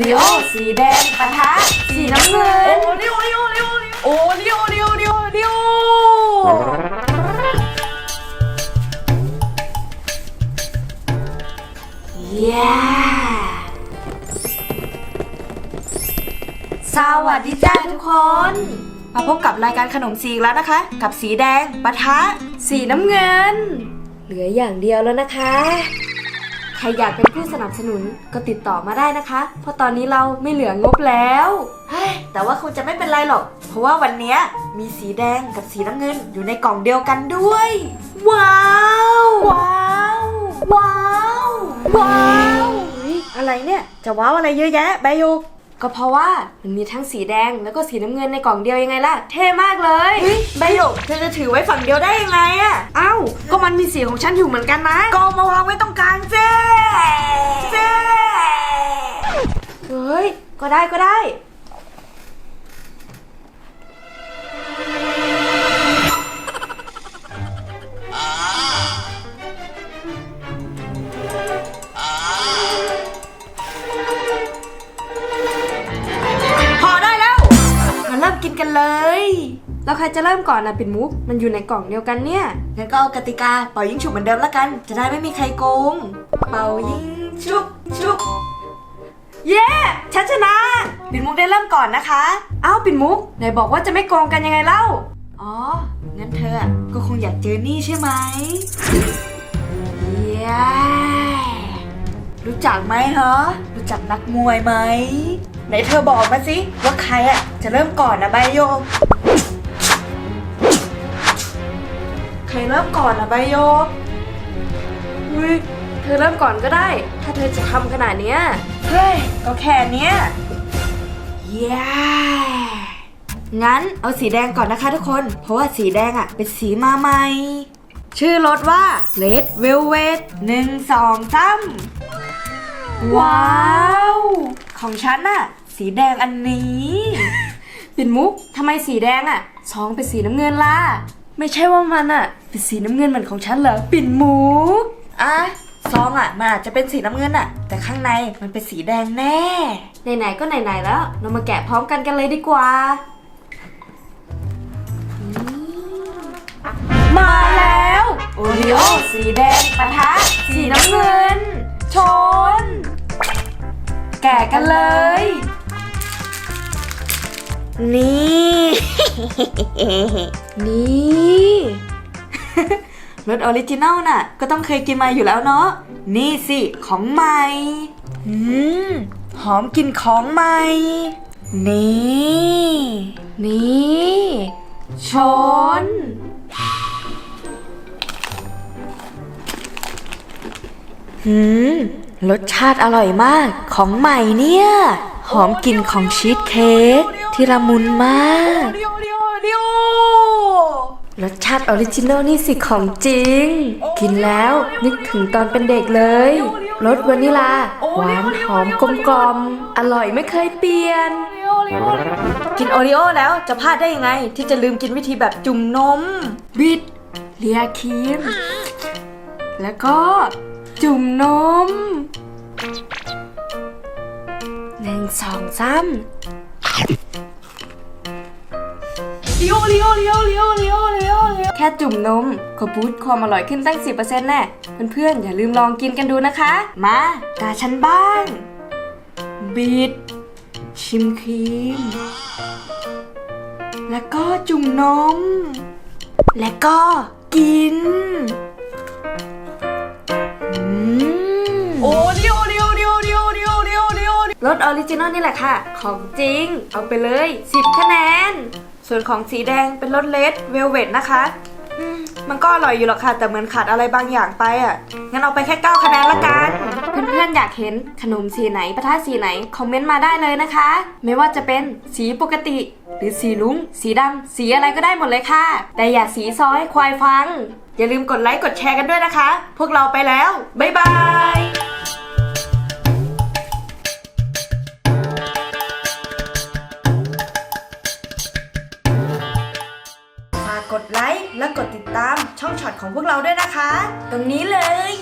ริโอสีแดงปะทะสีน้ำเงิน โอริโอริโอริโอโอริโอริโอริโอริโอเย้สวัสดีจ้าทุกคน มาพบกับรายการขนมสีอีกแล้วนะคะ กับสีแดงปะทะสีน้ำเงิน เหลืออย่างเดียวแล้วนะคะ ใครอยากเป็นผู้สนับสนุนก็ติดต่อมาได้นะคะ เพราะตอนนี้เราไม่เหลืองบแล้วเฮ้ยแต่ว่าคงจะไม่เป็นไรหรอก เพราะว่าวันเนี้ยมีสีแดงกับสีน้ำเงินอยู่ในกล่องเดียวกันด้วย ว้าว ว้าว ว้าว ว้าวเฮ้ยอะไรเนี่ย จะว้าวอะไรเยอะแยะใบโยก ก็เพราะว่ามันมีทั้งสีแดงแล้วก็สีน้ำเงินในกล่องเดียวยังไงล่ะ เท่มากเลยเฮ้ยใบโยกเธอจะถือไว้ฝั่งเดียวได้ยังไงอะเอ้าก็มันมีสีของฉันอยู่เหมือนกันนะก็เอามาวางไว้ตรงกลางเจ้เจ้เฮ้ยก็ได้ก็ได้ ใครจะเริ่มก่อนนะปิ่นมุก มันอยู่ในกล่องเดียวกันเนี่ย งั้นก็เอากติกาเป่ายิงฉุบเหมือนเดิมละกัน จะได้ไม่มีใครโกง เป่ายิงฉุบฉุบเย้ฉันชนะ ปิ่นมุกได้เริ่มก่อนนะคะ เอ้าปิ่นมุกไหนบอกว่าจะไม่โกงกันยังไงเล่า อ๋อ งั้นเธอก็คงอยากเจอนี่ใช่ไหมเย้รู้จักไหมฮะ รู้จักนักมวยไหม ไหนเธอบอกมาสิว่าใครอะจะเริ่มก่อนนะใบโย กใครเริ่มก่อนนะใบโยกอุ้ยเธอเริ่มก่อนก็ได้ ถ้าเธอจะทำขนาดเนี้ย เฮ้ย ก็แค่เนี้ยเย้งั้นเอาสีแดงก่อนนะคะทุกคน เพราะว่าสีแดงอะเป็นสีมาใหม่ ชื่อรถว่า Red Velvet หนึ่งสองสามว้าว ของฉันน่ะ สีแดงอันนี้ ปิ่นมุกทำไมสีแดงอะซองเป็นสีน้ำเงินล่ะ ไม่ใช่ว่ามันอะเป็นสีน้ำเงินเหมือนของฉันเหรอ ปิ่นมุกอะซองอะมันอาจจะเป็นสีน้ำเงินอะแต่ข้างในมันเป็นสีแดงแน่ ไหนๆก็ไหนๆแล้ว เรามาแกะพร้อมกันกันเลยดีกว่า มาแล้วโอริโอสีแดงปะทะสีน้ำเงิน ชน แกะกันเลย นี่ นี่ รสออริจินัลน่ะ ก็ต้องเคยกินมาอยู่แล้วเนาะ นี่สิ ของใหม่อืมหอมกลิ่นของใหม่ นี่ นี่ชนหืม รสชาติอร่อยมาก ของใหม่เนี่ย หอมกลิ่นของชีสเค้ก ที่ละมุนมากริโอริโอริโอรสชาติออริจินอลนี่สิของจริง กินแล้วนึกถึงตอนเป็นเด็กเลย รสวานิลา หวานหอมกลมกลอมอร่อยไม่เคยเปลี่ยน กินโอริโอแล้วจะพลาดได้ยังไง ที่จะลืมกินวิธีแบบจุ่มนม บิดเลียครีม แล้วก็จุ่มนมหนึ่งสองสาม ริโอริโอริโอริโอริโอริโอริโอแค่จุ่มนมก็บูตความอร่อยขึ้นตั้ง 10%แน่เพื่อนๆอย่าลืมลองกินกันดูนะคะ มาตาฉันบ้าง บิด ชิมครีม แล้วก็จุ่มนม แล้วก็กินอืมโอริโอริโอริโอริโอริโอริโอริโอรสออริจินอลนี่แหละค่ะ ของจริง เอาไปเลย 10 คะแนน ส่วนของสีแดงเป็นรสเลดเวลเวตนะคะอืมมันก็อร่อยอยู่หรอกค่ะ แต่เหมือนขาดอะไรบางอย่างไปอะ งั้นเอาไปแค่ 9 คะแนนละกัน เพื่อนๆอยากเห็นขนมสีไหนประทะสีไหน คอมเมนต์มาได้เลยนะคะ ไม่ว่าจะเป็นสีปกติ หรือสีลุ้ง สีดำสีอะไรก็ได้หมดเลยค่ะ แต่อย่าสีซอให้ควายฟัง อย่าลืมกดไลค์กดแชร์กันด้วยนะคะ พวกเราไปแล้ว บ๊ายบาย กดไลค์และกดติดตามช่องช็อตของพวกเราด้วยนะคะ ตรงนี้เลย